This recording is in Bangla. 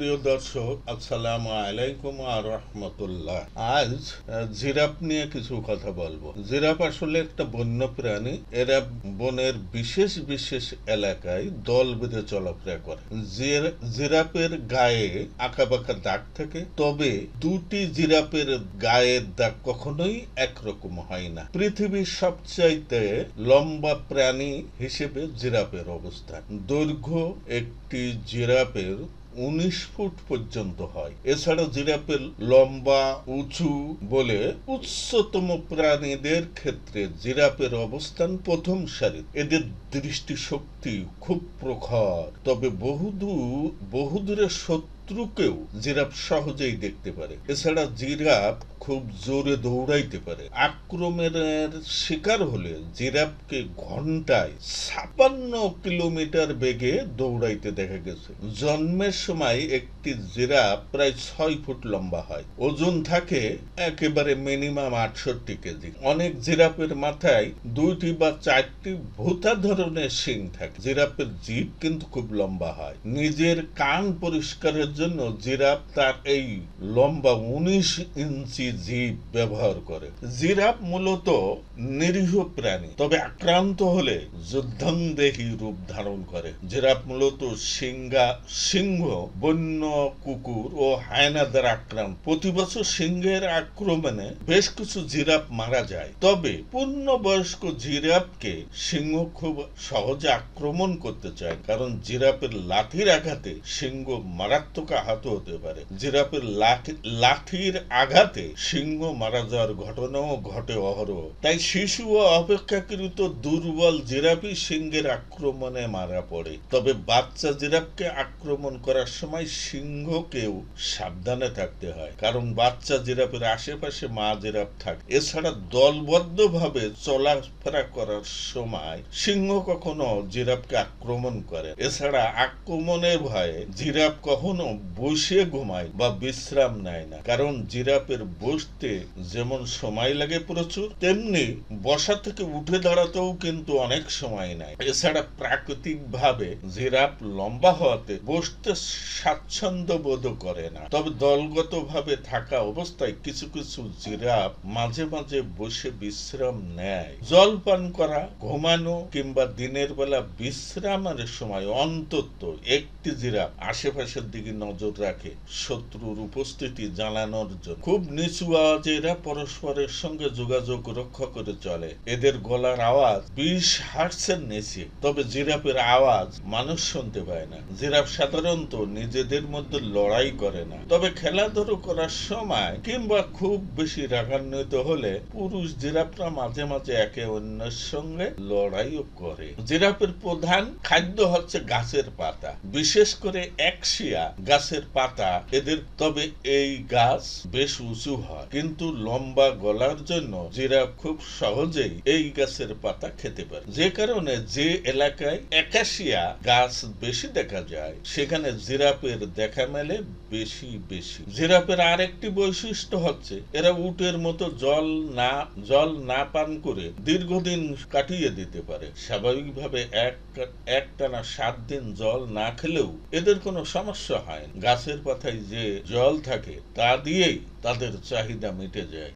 প্রিয় দর্শক, আসসালামু আলাইকুম আর রহমতুল্লাহ। আজ জিরাফ নিয়ে কিছু কথা বলব। জিরাফ আসলে একটা বন্য প্রাণী এরা বনের বিশেষ বিশেষ এলাকায় দল বেঁধে চলাফেরা করে। জির- জিরাফের গায়ে আঁকা বাঁকা দাগ থাকে, তবে দুটি জিরাফের গায়ের দাগ কখনোই একরকম হয় না। পৃথিবীর সবচাইতে লম্বা প্রাণী হিসেবে জিরাফের অবস্থান। দৈর্ঘ্য একটি জিরাফের উনিশ ফুট পর্যন্ত হয়। এছাড়া জিরাফের লম্বা, উঁচু বলে উচ্চতম প্রাণীদের ক্ষেত্রে জিরাফের অবস্থান প্রথম সারি এদের দৃষ্টিশক্তি খুব প্রখর, তবে বহুদূর, বহুদূরে বহুদূরের শত্রুকেও জিরাফ সহজেই দেখতে পারে। এছাড়া জিরাফ খুব জোরে দৌড়াইতে পারে। আক্রমণের শিকার হলে জিরাফকে ঘন্টায় ছাপান্ন কিলোমিটার বেগে দৌড়াইতে দেখা গেছে। জন্মের সময় একটি জিরাফ প্রায় ছয় ফুট লম্বা হয়। ওজন থাকে একেবারে মিনিমাম আটষট্টি কেজি। অনেক জিরাফের মাথায় দুইটি বা চারটি ভূতা ধরনের শিং থাকে। জিরাফের জিভ কিন্তু খুব লম্বা হয়। নিজের কান পরিষ্কারের জন্য জিরাফ তার এই লম্বা উনিশ ইঞ্চি জিভ ব্যবহার করে। জিরাফ মূলত নিরীহ প্রাণী, তবে আক্রান্ত হলে যুদ্ধংদেহী রূপ ধারণ করে। জিরাফ মূলত সিংহা, সিংহ, বন্য, কুকুর ও হায়না দ্বারা আক্রান্ত। প্রতি বছর সিংহের আক্রমণে বেশ কিছু জিরাফ মারা যায়। তবে পূর্ণবয়স্ক জিরাফকে সিংহ খুব সহজে আক্রমণ করতে চায়, কারণ জিরাফের লাঠির আঘাতে সিংহ মারাত্মক আহত হতে পারে। জিরাফের লাঠির আঘাতে সিংহ মারা যাওয়ার ঘটনাও ঘটে অহরহ। তাই শিশু ও অপেক্ষাকৃত দুর্বল জিরাফই সিংহের আক্রমণে মারা পড়ে। তবে বাচ্চা জিরাফকে আক্রমণ করার সময় সিংহকেও সাবধানে থাকতে হয়, কারণ বাচ্চা জিরাফের আশেপাশে মা জিরাফ থাকে। এছাড়া দলবদ্ধভাবে চলাফেরা করার সময় সিংহ কখনো জিরাফকে আক্রমণ করে। এছাড়া আক্রমণের ভয়ে জিরাফ কখনো বসে ঘুমায় বা বিশ্রাম নেয় না। কারণ জিরাফের বসতে যেমন সময় লাগে প্রচুর, তেমনি বসা থেকে উঠে দাঁড়াতেও কিন্তু অনেক সময় নেয়। এছাড়া প্রাকৃতিক ভাবে জিরাফ লম্বা হওয়াতে বসতে স্বাচ্ছন্দ্য বোধ করে না। তবে দলগত ভাবে থাকা অবস্থায় কিছু কিছু জিরাফ মাঝে মাঝে বসে বিশ্রাম নেয়। জল পান করা, ঘুমানো কিংবা দিনের বেলা বিশ্রামের সময় অন্তত একটি জিরাফ আশেপাশের দিকে নজর রাখে, শত্রুর উপস্থিতি জানানোর জন্য। খুব নিচু আওয়াজে এরা পরস্পরের সঙ্গে যোগাযোগ রক্ষা করে চলে। এদের গলার আওয়াজ বিশ হার্টসের নিচে, তবে জিরাফের আওয়াজ মানুষ শুনতে পায় না। জিরাফ সাধারণত নিজেদের মধ্যে লড়াই করে না। তবে খেলাধুলো করার সময় কিংবা খুব বেশি রাগান্বিত হলে পুরুষ জিরাফরা মাঝে মাঝে একে অন্যের সঙ্গে লড়াইও করে। জিরাফের প্রধান খাদ্য হচ্ছে গাছের পাতা, বিশেষ করে একশিয়া গাছের পাতা, এদের তবে এই গাছ বেশ উঁচু হয়। কিন্তু লম্বা গলার জন্য জিরাফ খুব সহজেই এই গাছের পাতা খেতে পারে। যে কারণে যে এলাকায় একাশিয়া গাছ বেশি দেখা যায়, সেখানে জিরাফের দেখা মেলে বেশি বেশি। জিরাফের আরেকটি বৈশিষ্ট্য হচ্ছে, এরা উটের মতো জল না জল না পান করে দীর্ঘদিন কাটিয়ে দিতে পারে। স্বাভাবিকভাবে এক, একটানা সাত দিন জল না খেলেও এদের কোনো সমস্যা হয় গাছের পাতায় যে জল থাকে তা দিয়েই তাদের চাহিদা মিটে যায়।